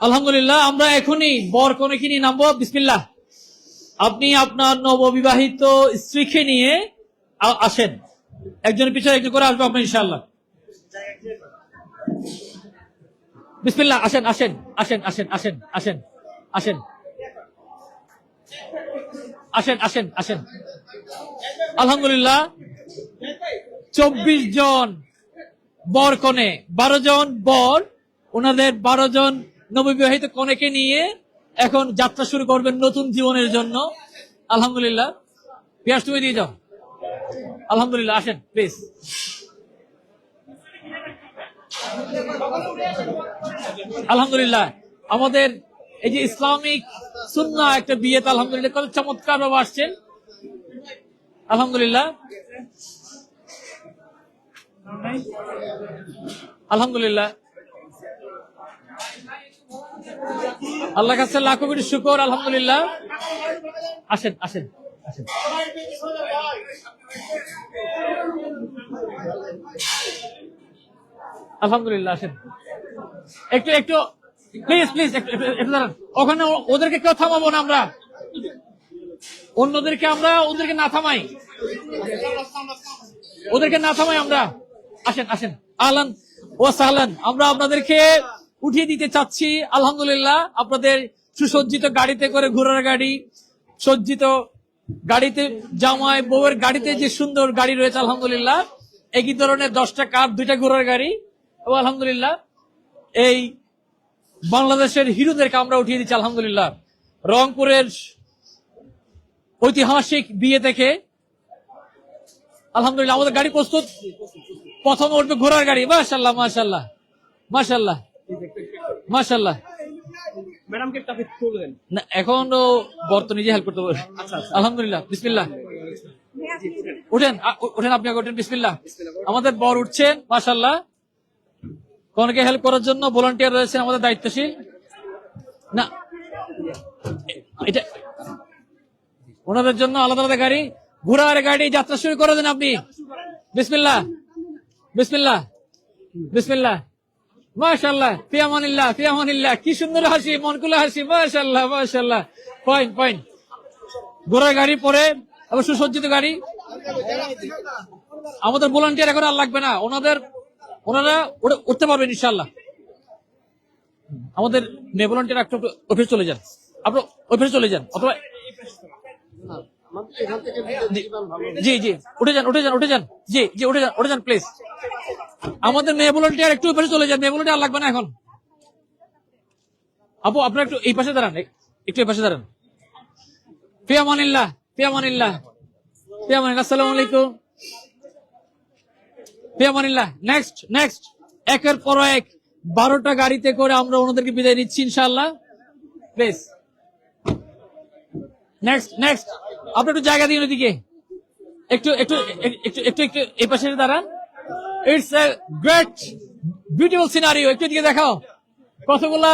আলহামদুলিল্লাহ, আমরা এখনই বর কনেকে নিয়ে নামবো। বিসমিল্লাহ। আপনি আপনার নববিবাহিত স্ত্রীকে নিয়ে আসেন। একজনের পিছনে একজন করে আসব আপনার, ইনশাআল্লাহ। বিসমিল্লাহ, আসেন আসেন আসেন আসেন আসেন আসেন আসেন। আসেন আসেন আসেন। আলহামদুলিল্লাহ, চব্বিশ জন বর কনে, বারো জন বর, ওনাদের বারো জন নববিবাহিত কনেকে নিয়ে এখন যাত্রা শুরু করবেন নতুন জীবনের জন্য। আলহামদুলিল্লাহ। পেঁয়াজ তুমি দিয়ে যাও আলহামদুলিল্লাহ, আসেন প্লিজ আলহামদুলিল্লাহ। আমাদের এই যে ইসলামিক সুন্না একটা বিয়েতে আলহামদুলিল্লাহ কত চমৎকার ভাবে আসছেন। আলহামদুলিল্লাহ। আলহামদুলিল্লাহ। আল্লাহ কাছে লাখো কোটি শুকর, আলহামদুলিল্লাহ। আসেন আসেন আসেন। আলহামদুলিল্লাহ, আসেন। একটু একটু প্লিজ প্লিজ ওখানে ওদেরকে কেউ থামাবো না আমরা। অন্যদেরকে আমরা, ওদেরকে না থামাই। ওদেরকে না থামাই আমরা। আসেন আসেন। আহলান ও সাহলান, আমরা আপনাদেরকে উঠিয়ে দিতে চাচ্ছি। আলহামদুলিল্লাহ, আপনাদের সুসজ্জিত গাড়িতে করে ঘোড়ার গাড়ি, সজ্জিত গাড়িতে, জামাই বউয়ের গাড়িতে যে সুন্দর গাড়ি রয়েছে, আলহামদুলিল্লাহ। একই ধরনের দশটা কার, দুইটা ঘোড়ার গাড়ি। আলহামদুলিল্লাহ, এই বাংলাদেশের হিরোদেরকে আমরা উঠিয়ে দিচ্ছি, আলহামদুলিল্লাহ। রংপুরের ঐতিহাসিক বিয়ে থেকে আলহামদুলিল্লাহ, আমাদের গাড়ি প্রস্তুত। প্রথমে উঠবে ঘোড়ার গাড়ি, মাশাল্লাহ মাশাল্লাহ মাশাল্লাহ। মাশাল্লাহ ম্যাডামকে আপনি তুলবেন না এখন ও বর্ত নিজে হেল্প করতে পারবে। আলহামদুলিল্লাহ বিসমিল্লাহ। উঠেন উঠেন আপনি আগে উঠেন বিসমিল্লাহ। আমাদের বর উঠছেন মাশাল্লাহ কনকে হেল্প করার জন্য ভলান্টিয়ার রয়েছেন আমাদের দায়িত্বশীল। না এটা ওনাদের জন্য আলাদা আলাদা গাড়ি। ঘোড়ার গাড়ি যাত্রা শুরু করে দেন আপনি। বিসমিল্লাহ বিসমিল্লাহ বিসমিল্লাহ। মাশাল্লাহ ফিয়ামানিল্লাহ ফিয়ামানিল্লাহ কি সুন্দর হাসি মন খুলে হাসি মাশাল্লাহ মাশাল্লাহ পয়েন্ট পয়েন্ট ঘোড়ার গাড়ি পরে আবার সুসজ্জিত গাড়ি আমাদের ভলান্টিয়ার এখন আর লাগবে না ওনাদের ওনারা উঠে- উঠতে পারবেন ইনশাল্লাহ আমাদের মেয়ে ভলান্টিয়ার একটু অফিস চলে যান আপনি অফিসে চলে যান অথবা জি জি উঠে যান উঠে যান উঠে যান জি জি উঠে যান উঠে যান প্লিজ আমাদের মেয়ে ভলান্টিয়ার একটু পাশে চলে যান, মেয়ে ভলান্টিয়ার লাগবে না এখন। আপু, আপনার একটু এই পাশে দাঁড়ান এক- একটু এই পাশে দাঁড়ান। ফিয়ামানিল্লাহ ফিয়ামানিল্লাহ ফিয়ামানিল্লাহ আসসালামু আলাইকুম। ফিয়ামানিল্লাহ নেক্সট নেক্সট একের পর এক, বারোটা গাড়িতে করে আমরা ওনাদেরকে বিদায় নিচ্ছি, ইনশাআল্লাহ। প্লিজ নেক্সট নেক্সট আপনি একটু জায়গা দিন ওদিকে। একটু একটু একটু একটু এই পাশে দাঁড়ান। It's a great beautiful scenario একটু দিকে দেখাও। কতগুলা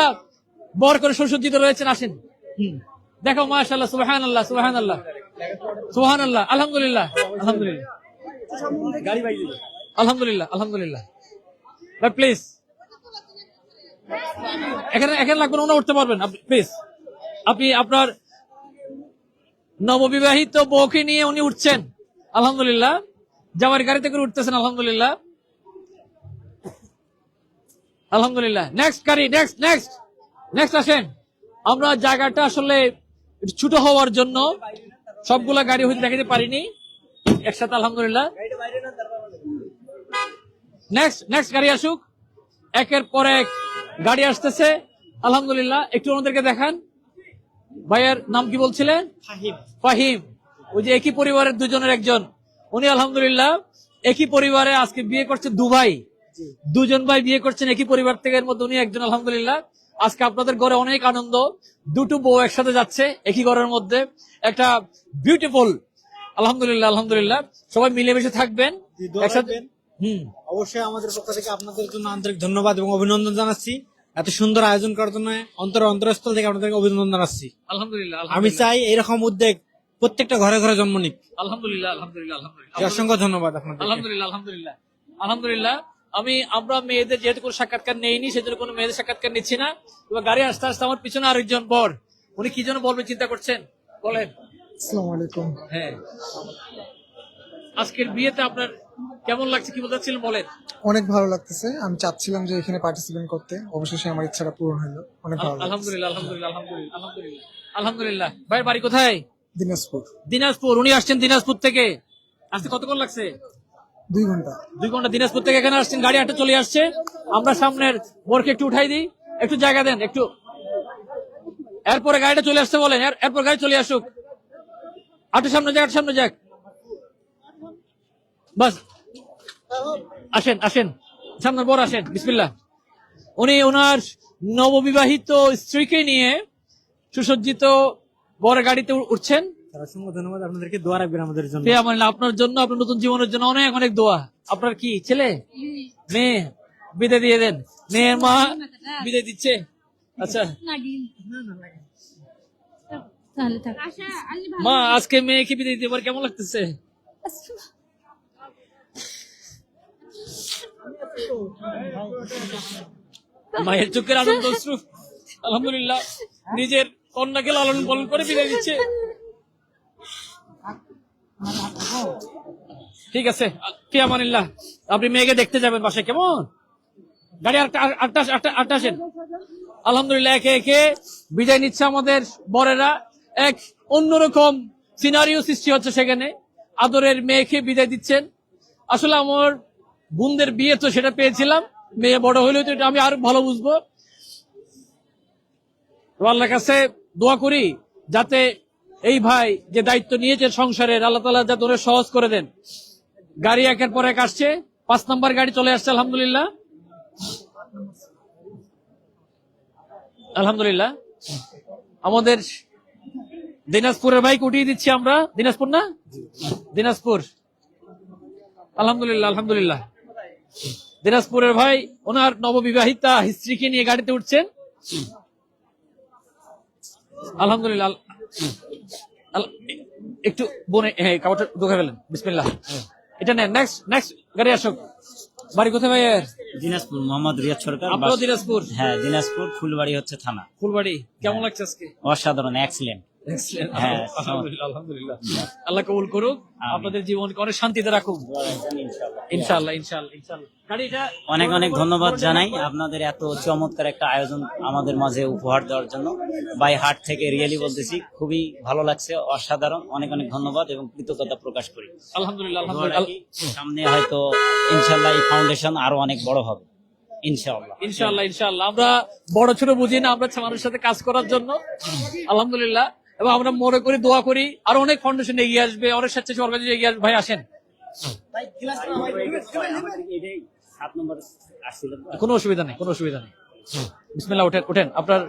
বর করে সুসজ্জিত রয়েছেন আসেন। দেখো মাশাল্লাহ সুবাহান আল্লাহ সুবাহান আল্লাহ সুবাহান আল্লাহ আলহামদুলিল্লাহ। আলহামদুলিল্লাহ। আলহামদুলিল্লাহ। আলহামদুলিল্লাহ প্লিজ এখানে এখানে লাগবে না, উঠতে পারবেন। প্লিজ আপনি আপনার নববিবাহিত বউকে নিয়ে উনি উঠছেন। আলহামদুলিল্লাহ। জামার গাড়িতে করে উঠতেছেন আলহামদুলিল্লাহ। আলহামদুলিল্লাহ। নেক্সট গাড়ি নেক্সট নেক্সট নেক্সট আসেন। আমরা জায়গাটা আসলে ছোট হওয়ার জন্য সবগুলা গাড়ি হয়তো দেখাতে পারিনি। একসাথে আলহামদুলিল্লাহ। নেক্সট নেক্সট গাড়ি আসুক। একের পর এক গাড়ি আসতেছে। আলহামদুলিল্লাহ একটু ওনাদেরকে দেখান। ভাইয়ের নাম কি বলছিলেন? ফাহিম। ওই যে একই পরিবারের দুজনের একজন। উনি আলহামদুলিল্লাহ একই পরিবারে আজকে বিয়ে করছে দুভাই দুজন ভাই বিয়ে করছেন একই পরিবার থেকে এর মধ্যে উনি একজন আলহামদুলিল্লাহ। আজকে আপনাদের ঘরে অনেক আনন্দ। দুটো বউ একসাথে যাচ্ছে একই ঘরের মধ্যে। একটা বিউটিফুল আলহামদুলিল্লাহ আলহামদুলিল্লাহ। সবাই মিলেমিশে থাকবেন। একসাথে হম। অবশ্যই আমাদের পক্ষ থেকে আপনাদের জন্য আন্তরিক ধন্যবাদ এবং অভিনন্দন জানাচ্ছি। এত সুন্দর আয়োজন করার জন্য অন্তর অন্তরস্থল থেকে আপনাদেরকে অভিনন্দন জানাচ্ছি। আলহামদুলিল্লাহ আমি চাই এরকম উদ্যোগ প্রত্যেকটা ঘরে ঘরে জন্ম নিক। আলহামদুলিল্লাহ আলহামদুলিল্লাহ আলহামদুলিল্লাহ। অসংখ্য ধন্যবাদ আপনাদের আলহামদুলিল্লাহ আলহামদুলিল্লাহ। আলহামদুলিল্লাহ। আমি আমরা মেয়েদের যেহেতু কোনো সাক্ষাৎকার নেইনি সেজন্য কোনো মেয়েদের সাক্ষাৎকার নিচ্ছি না। এবার গাড়ি আসতে আসতে আমার পিছনে আরেকজন বর। উনি কি জন্য বলবেন চিন্তা করছেন? বলেন। আলাইকুম হ্যাঁ। আজকের বিয়েতে আপনার কেমন লাগছে কি বলতে বলেন। অনেক ভালো লাগতেছে। আমি চাচ্ছিলাম যে এখানে পার্টিসিপেট করতে। অবশেষে আমার ইচ্ছাটা পূরণ হলো। অনেক ভালো আলহামদুলিল্লাহ আলহামদুলিল্লাহ আলহামদুলিল্লাহ আলহামদুলিল্লাহ আলহামদুলিল্লাহ। ভাই বাড়ি কোথায়? দিনাজপুর। দিনাজপুর। উনি আসছেন দিনাজপুর থেকে। আসতে কতক্ষণ লাগছে? দুই ঘণ্টা। দুই ঘণ্টা দিনাজপুর থেকে এখানে আসছেন, গাড়ি একটা চলে আসছে। আমরা সামনের বোরকে একটু উঠাই দিই। একটু জায়গা দেন, একটু। এরপরে গাড়িটা চলে আসতে বলেন, এর- এরপর গাড়ি চলে আসুক। আটু সামনে যাক আটু সামনে যাক। বাস। আসেন আসেন। সামনের বর আসেন, বিসমিল্লাহ। উনি ওনার নববিবাহিত স্ত্রীকে নিয়ে সুসজ্জিত বড় গাড়িতে উঠছেন। অসংখ্য ধন্যবাদ আপনাদেরকে দোয়া রাখবেন আমাদের জন্য। আপনার জন্য আপনার নতুন জীবনের জন্য অনেক অনেক দোয়া। আপনার কি ছেলে? মেয়ে? বিদায় দিয়ে দেন। মেয়ের মা বিদায় দিচ্ছে। আচ্ছা। মা আজকে মেয়েকে বিদায় দিতে পারে কেমন লাগতেছে? মায়ের চোখের আনন্দ আলহামদুলিল্লাহ নিজের কন্যাকে লালন পালন করে বিদায় দিচ্ছে। ঠিক আছে, ফিয়ামানিল্লাহ। আপনি মেয়েকে দেখতে যাবেন বাসায়, কেমন? গাড়ি আটটা আসেন। আলহামদুলিল্লাহ, একে একে বিদায় নিচ্ছে আমাদের বরেরা। এক অন্যরকম সিনারিও সৃষ্টি হচ্ছে সেখানে। আদরের মেয়েকে বিদায় দিচ্ছেন। আসলে আমার বোনদের বিয়ে তো সেটা পেয়েছিলাম। মেয়ে বড় হইলে তো এটা আমি আরও ভালো বুঝব। আল্লাহর কাছে দোয়া করি, যাতে এই ভাই যে দায়িত্ব নিয়েছে সংসারের, আল্লাহ তালা যাতে ওরা সহজ করে দেন। গাড়ি একের পর এক আসছে, পাঁচ নাম্বার গাড়ি চলে আসছে, আলহামদুলিল্লাহ। আলহামদুলিল্লাহ। আমাদের দিনাজপুরের বাইক উঠিয়ে দিচ্ছি আমরা। দিনাজপুর না? দিনাজপুর। আলহামদুলিল্লাহ আলহামদুলিল্লাহ। দিনাজপুরের ভাই, ওনার নববিবাহিতা স্ত্রীকে নিয়ে গাড়িতে উঠছেন। আলহামদুলিল্লাহ। আল- আল- একটু বনে হ্যাঁ কাপড়টা ঢুকে ফেলেন। বিসমিল্লাহ। এটা নেন নেক্সট নেক্সট গাড়ি আসুক। বাড়ি কোথায় ভাইয়ের? দিনাজপুর মোহাম্মদ রিয়াজ সরকার আপনারও দিনাজপুর? হ্যাঁ দিনাজপুর ফুলবাড়ি হচ্ছে থানা। ফুলবাড়ি কেমন লাগছে আজকে? অসাধারণ এক্সিলেন্ট হ্যাঁ, আলহামদুলিল্লাহ আলহামদুলিল্লাহ। আল্লাহ কবুল করুক আপনাদের জীবনকে অনেক শান্তিতে রাখুক। ইনশাআল্লাহ। ইনশাআল্লাহ গাড়িটা অনেক অনেক ধন্যবাদ জানাই আপনাদের এত চমৎকার একটা আয়োজন আমাদের মাঝে উপহার দেওয়ার জন্য। বাই হার্ট থেকে রিয়েলি বলতেছি খুবই ভালো লাগছে অসাধারণ। অনেক অনেক ধন্যবাদ এবং কৃতজ্ঞতা প্রকাশ করি। আলহামদুলিল্লাহ সামনে হয়তো ইনশাল্লাহ এই ফাউন্ডেশন আরও অনেক বড় হবে। ইনশাআল্লাহ। ইনশাআল্লাহ ইনশাআল্লাহ। আমরা বড় ছোট বুঝি না আমরা মানুষের সাথে কাজ করার জন্য। আলহামদুলিল্লাহ। এবং আমরা মনে করি দোয়া করি আর অনেক ফাউন্ডেশন এগিয়ে আসবে অনেক স্বেচ্ছাসেবী অর্গানাইজেশন এগিয়ে আসবে। ভাই আসেন। কোনো অসুবিধা নেই কোনো অসুবিধা নেই। বিসমিল্লাহ ওঠেন ওঠেন আপনার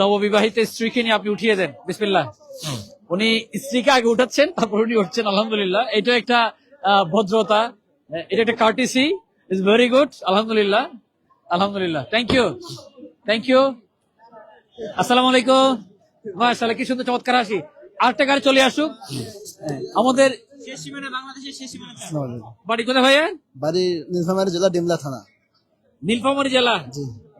নববিবাহিত স্ত্রীকে নিয়ে আপনি উঠিয়ে দেন। বিসমিল্লাহ। উনি স্ত্রীকে আগে উঠাচ্ছেন তারপর উনি উঠছেন আলহামদুলিল্লাহ। এটা একটা আহ, ভদ্রতা এটা একটা কার্টিসি ইজ ভেরি গুড আলহামদুলিল্লাহ। আলহামদুলিল্লাহ। থ্যাংক ইউ থ্যাংক ইউ আসসালামু আলাইকুম। মাশাআল্লাহ কি সুন্দর চমৎকার আসি আরেকটা গাড়ি চলে আসুক। আমাদের বাড়ি কোথায় ভাইয়া? বাড়ি নীলফামারী জেলা ডিমলা থানা। নীলফামারী জেলা?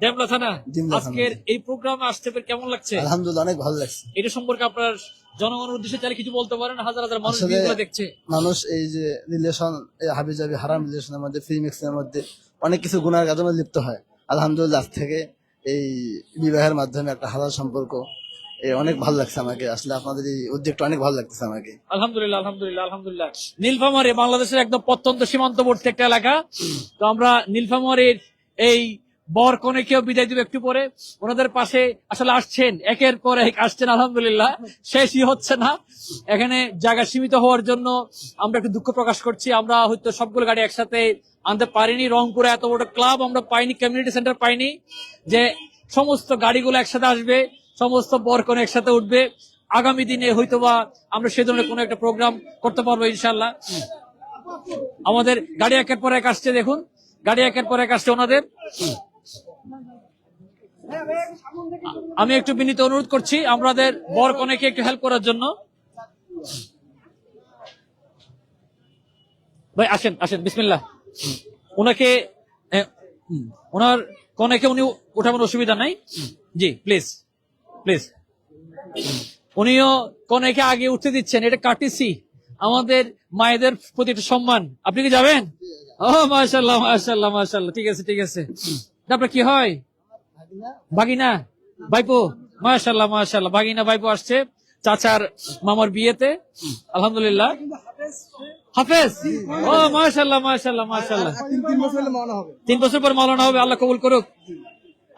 ডেমলা থানা? ডিমলা থানা। আজকের এই প্রোগ্রামে আসতে পেরে কেমন লাগছে? আলহামদুলিল্লাহ অনেক ভালো লাগছে। এটা সম্পর্কে আপনার জনগণের উদ্দেশ্যে চাইলে কিছু বলতে পারেন। হাজার হাজার মানুষ দেখছে। মানুষ এই যে রিলেশন হাবিজাবি হারাম রিলেশনের মধ্যে ফ্রি মিক্সের মধ্যে অনেক কিছু গুণার কাজে লিপ্ত হয়। আলহামদুলিল্লাহ আজ থেকে এই বিবাহের মাধ্যমে একটা হালাল সম্পর্ক অনেক ভালো লাগছে আমাকে। আসলে আপনাদের এই উদ্যোগটা অনেক ভালো লাগতেছে আমাকে। আলহামদুলিল্লাহ আলহামদুলিল্লাহ আলহামদুলিল্লাহ। নীলফামারী বাংলাদেশের একদম প্রত্যন্ত সীমান্তবর্তী একটা এলাকা। তো আমরা নীলফামারীর এই বর কনেকেও বিদায় দিব একটু পরে। ওনাদের পাশে আসলে আসছেন, একের পর এক আসছেন, আলহামদুলিল্লাহ। শেষই হচ্ছে না। এখানে জায়গা সীমিত হওয়ার জন্য আমরা একটু দুঃখ প্রকাশ করছি। আমরা হয়তো সবগুলো গাড়ি একসাথে আনতে পারিনি। রংপুরে এত বড় ক্লাব আমরা পাইনি কমিউনিটি সেন্টার পাইনি যে সমস্ত গাড়িগুলো একসাথে আসবে। সমস্ত বর কোন একসাথে উঠবে। আগামী দিনে হয়তোবা আমরা সে ধরনের কোনো একটা প্রোগ্রাম করতে পারব ইনশাল্লাহ আমাদের গাড়ি একের পর এক আসছে, দেখুন। গাড়ি একের পর এক আসছে ওনাদের। আমি একটু বিনীত অনুরোধ করছি আমাদের বর কনেকে একটু হেল্প করার জন্য। ভাই, আসেন আসেন, বিসমিল্লাহ। ওনাকে ওনার কনেকে উনি ওঠানোর অসুবিধা নাই। জি প্লিজ প্লিজ। উনিও কনেকে আগে উঠতে দিচ্ছেন এটা কাটিসি আমাদের মায়েদের প্রতি একটা সম্মান। আপনি কি যাবেন? ও মাশাল্লাহ মাশাল্লাহ মাশাল্লাহ ঠিক আছে ঠিক আছে। তারপরে কি হয়? বাগিনা? বাইপো মাশাল্লাহ মাশাল্লাহ বাগিনা বাইপো আসছে চাচার মামার বিয়েতে। আলহামদুলিল্লাহ। হাফেজ? ও মাশাল্লাহ মাশাল্লাহ মাশাল্লাহ তিন বছর পর মাওলানা হবে আল্লাহ কবুল করুক।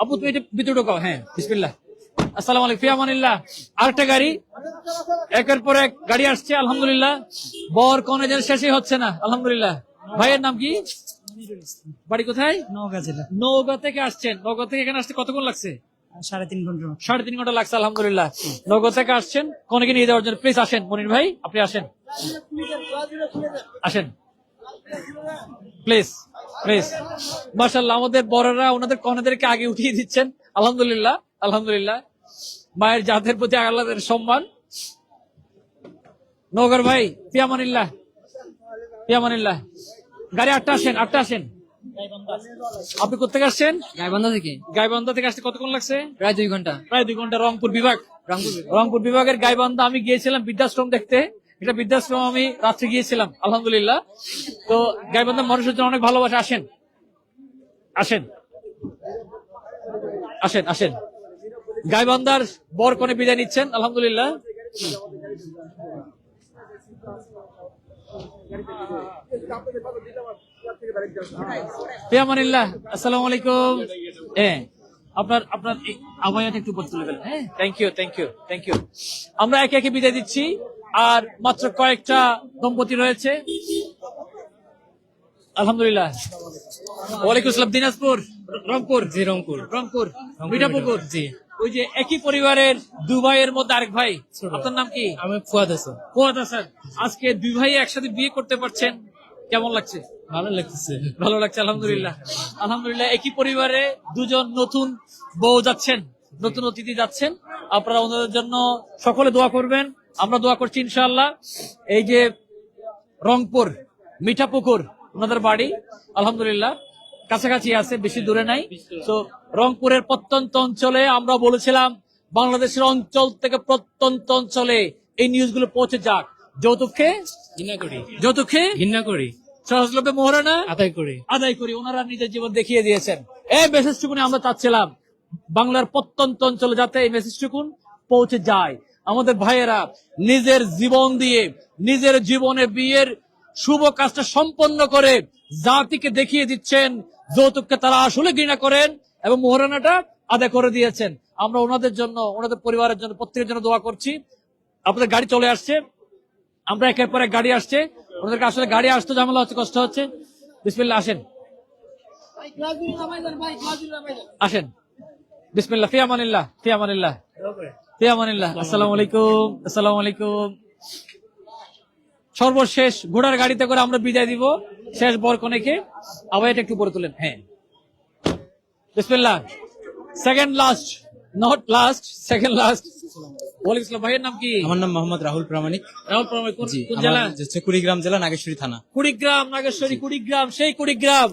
আপু তুমি এটা ভিতরে ঢোকাও। হ্যাঁ বিসমিল্লাহ। আসসালামু আলাইকুম। ফিয়ামানিল্লাহ আরেকটা গাড়ি। একের পর এক গাড়ি আসছে আলহামদুলিল্লাহ। বর কনে যেন শেষই হচ্ছে না আলহামদুলিল্লাহ। ভাইয়ের নাম কি? বাড়ি কোথায়? নওগাঁ জেলা। নৌগা থেকে আসছেন। থেকে এখানে আসতে কতক্ষণ লাগছে? সাড়ে তিন ঘণ্টা সাড়ে তিন ঘণ্টা লাগছে আলহামদুলিল্লাহ। থেকে আসছেন। কনেকে নিয়ে যাওয়ার জন্য প্লিজ আসেন। মনির ভাই আপনি আসেন। আসেন। Please please. মার্শাল্লাহ আমাদের বড়রা ওনাদের কনেদেরকে আগে উঠিয়ে দিচ্ছেন। আলহামদুলিল্লাহ আলহামদুলিল্লাহ। মায়ের জাতের প্রতি আল্লাহের সম্মান। নগর ভাই পিয়ামানিল্লাহ। পিয়ামানিল্লাহ। গাড়ি আটটা আসেন আটটা আসেন। আপনি কোথেকে আসছেন? গাইবান্ধা থেকে। গাইবান্ধা থেকে আসতে কতক্ষণ লাগছে? প্রায় দুই ঘণ্টা। প্রায় দুই ঘণ্টা রংপুর বিভাগ। রংপুর বিভাগের গাইবান্ধা আমি গিয়েছিলাম বৃদ্ধাশ্রম দেখতে। এটা বৃদ্ধাশ্রম আমি রাত্রে গিয়েছিলাম আলহামদুলিল্লাহ। তো গাইবান্ধা মানুষের জন্য অনেক ভালোবাসা আসেন। আসেন। আসেন আসেন। গাইবান্ধার বর কনে বিদায় নিচ্ছেন আলহামদুলিল্লাহ। ফিয়ামানিল্লাহ আসসালামু আলাইকুম। হ্যাঁ আপনার আপনার এই একটু উপর তুলে ফেলেন হ্যাঁ? Thank you thank you thank you আমরা একে একে বিদায় দিচ্ছি আর মাত্র কয়েকটা দম্পতি রয়েছে। আলহামদুলিল্লাহ। ওয়ালাইকুম আসসালাম দিনাজপুর রংপুর। জি রংপুর। রংপুর মিঠাপুকুর জি। ওই যে একই পরিবারের দু ভাইয়ের মধ্যে আরেক ভাই আপনার নাম কি? আমি ফুয়াদ হাসান। ফুয়াদ হাসান। আজকে দুই ভাই একসাথে বিয়ে করতে পারছেন কেমন লাগছে? ভালো লাগতেছে। ভালো লাগছে আলহামদুলিল্লাহ। আলহামদুলিল্লাহ একই পরিবারে দুজন নতুন বউ যাচ্ছেন নতুন অতিথি যাচ্ছেন। আপনারা ওনাদের জন্য সকলে দোয়া করবেন আমরা দোয়া করছি ইনশাআল্লাহ। এই যে রংপুর মিঠাপুকুর ওনাদের বাড়ি আলহামদুলিল্লাহ। কাছাকাছি আছে বেশি দূরে নাই। তো রংপুরের প্রত্যন্ত অঞ্চলে আমরা বলেছিলাম বাংলাদেশের অঞ্চল থেকে প্রত্যন্ত অঞ্চলে এই নিউজগুলো পৌঁছে যাক। যৌতুককে ঘৃণা করি। যৌতুককে ঘৃণা করি। সহজলভ্যে মোহরানা আদায় করি। আদায় করি। ওনারা নিজের জীবন দেখিয়ে দিয়েছেন। এই মেসেজটুকুনি আমরা চাচ্ছিলাম বাংলার প্রত্যন্ত অঞ্চলে যাতে এই মেসেজটুকুন পৌঁছে যায়। আমাদের ভাইয়েরা নিজের জীবন দিয়ে নিজের জীবনে বিয়ের শুভ কাজটা সম্পন্ন করে জাতিকে দেখিয়ে দিচ্ছেন যৌতুককে তারা আসলে ঘৃণা করেন। এবং মোহরানাটা আদায় করে দিয়েছেন। আমরা ওনাদের জন্য ওনাদের পরিবারের জন্য প্রত্যেকের জন্য দোয়া করছি। আপনাদের গাড়ি চলে আসছে। আমরা একের পর এক গাড়ি আসছে। ওনাদেরকে আসলে গাড়ি আসতে ঝামেলা হচ্ছে কষ্ট হচ্ছে। বিসমিল্লা আসেন। আসেন। বিসমিল্লাহ ফিয়ামানিল্লাহ ফিয়ামানিল্লাহ ফিয়ামানিল্লাহ আসসালামু আলাইকুম আসসালামু আলাইকুম। সর্বশেষ ঘোড়ার গাড়িতে করে আমরা বিদায় দিব। শেষ বরকনেকে। আবার এটা একটু পরে তুলেন। হ্যাঁ। বিসমিল্লাহ। Second last not last second last ওয়ালাইকুম আসসালাম ভাইয়ের নাম কি? আমার নাম মোহাম্মদ রাহুল প্রামাণিক। রাহুল প্রমাণ কোন জেলা? হচ্ছে কুড়িগ্রাম জেলা নাগেশ্বরী থানা। কুড়িগ্রাম নাগেশ্বরী কুড়িগ্রাম সেই কুড়িগ্রাম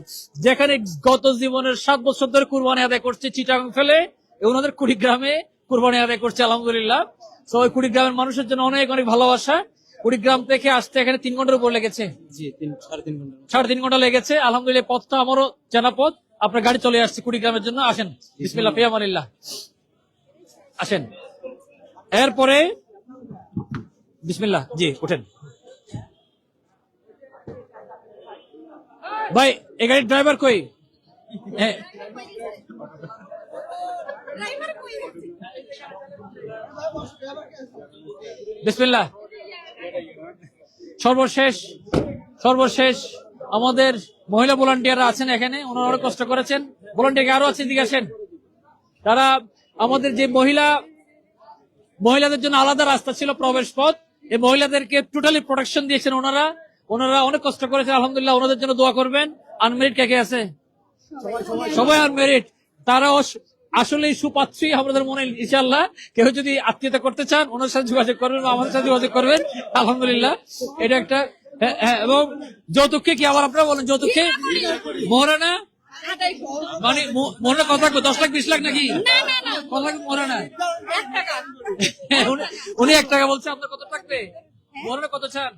যেখানে গত জীবনের সাত বছর ধরে কুরবানি আদায় করছে চিটাং ফেলে এবং ওনাদের কুড়িগ্রামে কুরবানি আদায় করছে আলহামদুলিল্লাহ। তো ওই কুড়িগ্রামের মানুষের জন্য অনেক অনেক ভালোবাসা। কুড়িগ্রাম থেকে আসতে এখানে তিন ঘণ্টার উপর লেগেছে। জি তিন সাড়ে তিন ঘণ্টা সাড়ে তিন ঘণ্টা লেগেছে। আলহামদুলিল্লাহ পথটা আমারও চেনা পথ। আপনার গাড়ি চলে আসছে কুড়িগ্রামের জন্য, আসেন। বিসমিল্লাহ ফিয়ামানিল্লাহ আসেন। এরপরে, বিসমিল্লাহ, জি ওঠেন ভাই, এই গাড়ির ড্রাইভার কই? হ্যাঁ। বিসমিল্লাহ। সর্বশেষ সর্বশেষ। আমাদের মহিলা ভলান্টিয়াররা আছেন এখানে ওনারা অনেক কষ্ট করেছেন। ভলান্টিয়ার আরও আছেন দিকে আসেন। তারা আমাদের যে মহিলা, মহিলাদের জন্য আলাদা রাস্তা ছিল প্রবেশ পথ, এই মহিলাদেরকে টোটালি প্রোটেকশন দিয়েছেন ওনারা। ওনারা অনেক কষ্ট করেছেন, আলহামদুলিল্লাহ ওনাদের জন্য দোয়া করবেন। আনমেরিট কে কে আছে? সবাই আনমেরিট তারাও আসলে সুপাত্রী আমাদের মনে ইনশাল্লাহ কেউ যদি আত্মীয়তা করতে চান, ওনার সাথে যোগাযোগ করবেন আমাদের সাথে যোগাযোগ করবেন। আলহামদুলিল্লাহ। এটা একটা এবং যৌতুককে কি আবার আপনারা বলেন যৌতুককে? মোহরানা মানে মো- মনে কথা দশ লাখ বিশ লাখ নাকি? কথা মনে টাকা। উনি- এক টাকা বলছে আপনার কত থাকবে? মনে কত চান?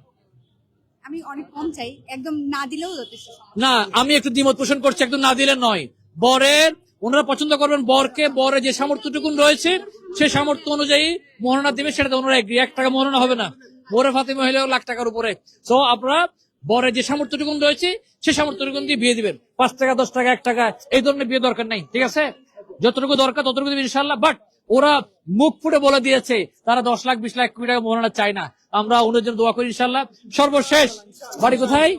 আমি অনেক কম চাই একদম না দিলেও যথেষ্ট না আমি একটু দ্বিমত পোষণ করছি একদম না দিলে নয়। বরের ওনারা পছন্দ করবেন বরকে বরে যে সামর্থ্যটুকুন রয়েছে সে সামর্থ্য অনুযায়ী মহারণা দেবে সেটা ওনারা এক টাকা মহারণা হবে না। বরে ফাতিমা হলেও লাখ টাকার উপরে। তো আপনারা বরের যে সামর্থ্যটুকুন রয়েছে সে সামর্থ্যটুকুন দিয়ে বিয়ে দিবেন। পাঁচ টাকা দশ টাকা এক টাকা এই ধরনের বিয়ে দরকার নাই ঠিক আছে? যতটুকু দরকার ততটুকু দিবেন ইনশাল্লাহ বাট ওরা মুখ ফুটে বলে দিয়েছে তারা দশ লাখ বিশ লাখ কোটি টাকা মহারণা চায় না। আমরা ওনার জন্য দোয়া করি ইনশাল্লাহ সর্বশেষ বাড়ি কোথায়?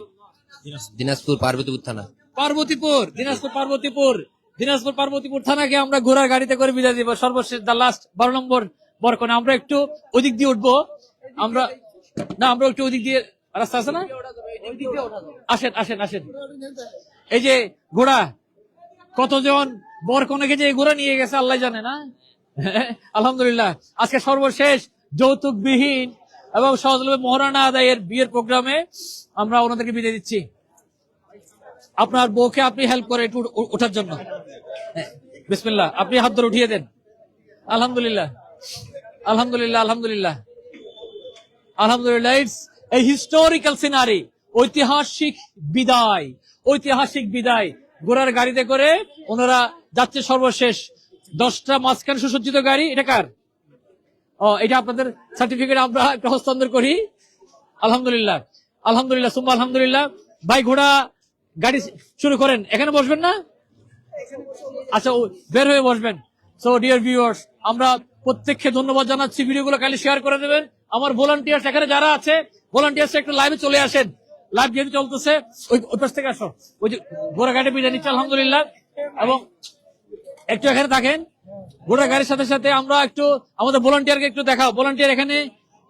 দিনাজপুর পার্বতীপুর থানা। পার্বতীপুর দিনাজপুর পার্বতীপুর। দিনাজপুর পার্বতীপুর থানাকে আমরা ঘোড়ার গাড়িতে করে বিদায় দিব। সর্বশেষ দা লাস্ট বারো নম্বর বরকনে। আমরা একটু ওদিক দিয়ে উঠবো। আমরা না আমরা একটু ওদিক দিয়ে রাস্তা আছে না? আসেন আসেন আসেন। এই যে ঘোড়া কতজন বরকনেকে যে ঘোড়া নিয়ে গেছে আল্লাহ জানে না? আলহামদুলিল্লাহ। আজকে সর্বশেষ যৌতুকবিহীন এবং সহজভাবে মহারানা আদায়ের বিয়ের প্রোগ্রামে আমরা ওনাদেরকে বিদায় দিচ্ছি। আপনার বউকে আপনি হেল্প করে একটু ওঠার জন্য। হ্যাঁ, বিসমিল্লাহ। আপনি হাত ধরে উঠিয়ে দেন। আলহামদুলিল্লাহ। আলহামদুলিল্লাহ আলহামদুলিল্লাহ। আলহামদুলিল্লাহ এই হিস্টোরিক্যাল সিনারি ঐতিহাসিক বিদায় ঐতিহাসিক বিদায়। ঘোড়ার গাড়িতে করে ওনারা যাচ্ছে সর্বশেষ। দশটা মাঝখানে সুসজ্জিত গাড়ি, এটা কার? ও, এটা আপনাদের সার্টিফিকেট আমরা হস্তান্তর করি। আলহামদুলিল্লাহ আলহামদুলিল্লাহ, সুম্মা আলহামদুলিল্লাহ। ভাই, ঘোড়া গাড়ি শুরু করেন। এখানে বসবেন না? আচ্ছা বের হয়ে বসবেন। সো ডিয়ার ভিউয়ার্স আমরা প্রত্যেককে ধন্যবাদ জানাচ্ছি। ভিডিওগুলো কালি শেয়ার করে দেবেন। আমার ভলান্টিয়ার্স এখানে যারা আছে ভলান্টিয়ার্স একটু লাইভে চলে আসেন। লাইভ যেহেতু চলতেছে ওই ওই পাশ থেকে আসো। ওই যে ঘোড়া গাড়ি বিদায় নিচ্ছে আলহামদুলিল্লাহ। এবং একটু এখানে থাকেন। ঘোড়া গাড়ির সাথে সাথে আমরা একটু আমাদের ভলান্টিয়ারকে একটু দেখাও। ভলান্টিয়ার এখানে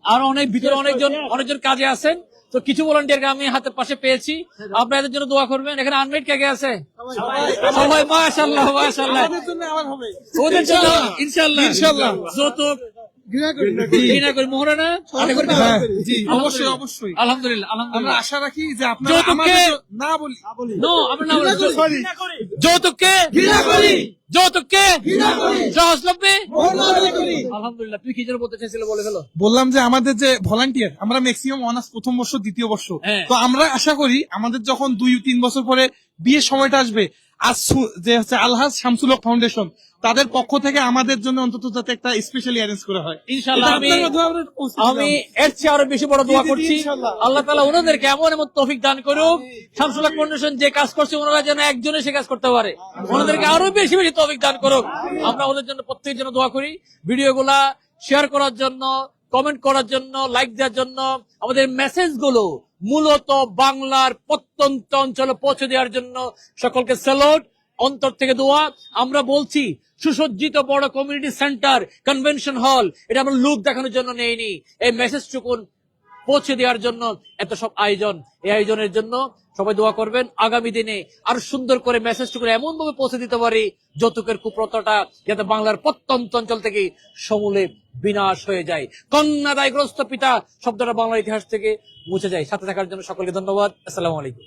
আরও অনেক ভিতরে অনেকজন অনেকজন কাজে আছেন। তো কিছু ভলান্টিয়ারকে আমি হাতের পাশে পেয়েছি। আপনারা এদের জন্য দোয়া করবেন। এখানে আনমেড কে কে আছে? সবাই মাশাআল্লাহ মাশাআল্লাহ। ওদের জন্য ইনশাআল্লাহ। ইনশাআল্লাহ। যৌতুক ঘৃণা করি মোহরানা না? অবশ্যই অবশ্যই। আলহামদুলিল্লাহ আমরা আশা রাখি যে আপনারা আমাদের না বলি নো আমরা না বলি। যৌতুককে ঘৃণা করি যৌতুককে ঘৃণা করি সহজলভ্যে আলহামদুলিল্লাহ তুই কি যেন বলতে চাইছিল বলে ফেলো? বললাম যে আমাদের যে ভলান্টিয়ার আমরা ম্যাক্সিমাম অনার্স প্রথম বর্ষ দ্বিতীয় বর্ষ। হ্যাঁ। তো আমরা আশা করি আমাদের যখন দুই তিন বছর পরে বিয়ের সময়টা আসবে যে হচ্ছে আলহাজ শামসুল হক ফাউন্ডেশন তাদের পক্ষ থেকে আমাদের জন্য অন্তত যাতে একটা স্পেশালি অ্যারেঞ্জ করা হয়। ইনশাআল্লাহ আমি এর চেয়ে আরও বেশি বড় দোয়া করছি। আল্লাহ ওনাদেরকে এমন এমন তৌফিক দান করুক শামসুল্লাহ ফাউন্ডেশন যে কাজ করছে ওনারা যেন একজনে সে কাজ করতে পারে। ওনাদেরকে আরও বেশি বেশি তৌফিক দান করুক। আমরা ওদের জন্য প্রত্যেকের জন্য দোয়া করি। ভিডিওগুলা শেয়ার করার জন্য কমেন্ট করার জন্য লাইক দেওয়ার জন্য, আমাদের মেসেজগুলো মূলত বাংলার প্রত্যন্ত অঞ্চলে পৌঁছে দেওয়ার জন্য সকলকে স্যালুট অন্তর থেকে দোয়া। আমরা বলছি, সুসজ্জিত বড় কমিউনিটি সেন্টার কনভেনশন হল এটা আমরা লুক দেখানোর জন্য নেইনি। এই মেসেজটুকুন পৌঁছে দেওয়ার জন্য এত সব আয়োজন। এই আয়োজনের জন্য সবাই দোয়া করবেন। আগামী দিনে আর সুন্দর করে মেসেজটুকু এমন ভাবে পৌঁছে দিতে পারি, যৌতুকের কুপ্রথাটা যাতে বাংলার প্রত্যন্ত অঞ্চল থেকে সমূলে বিনাশ হয়ে যায়। কন্যা দায়গ্রস্ত পিতা শব্দটা বাংলার ইতিহাস থেকে মুছে যায়। সাথে থাকার জন্য সকলকে ধন্যবাদ। আসসালাম আলাইকুম।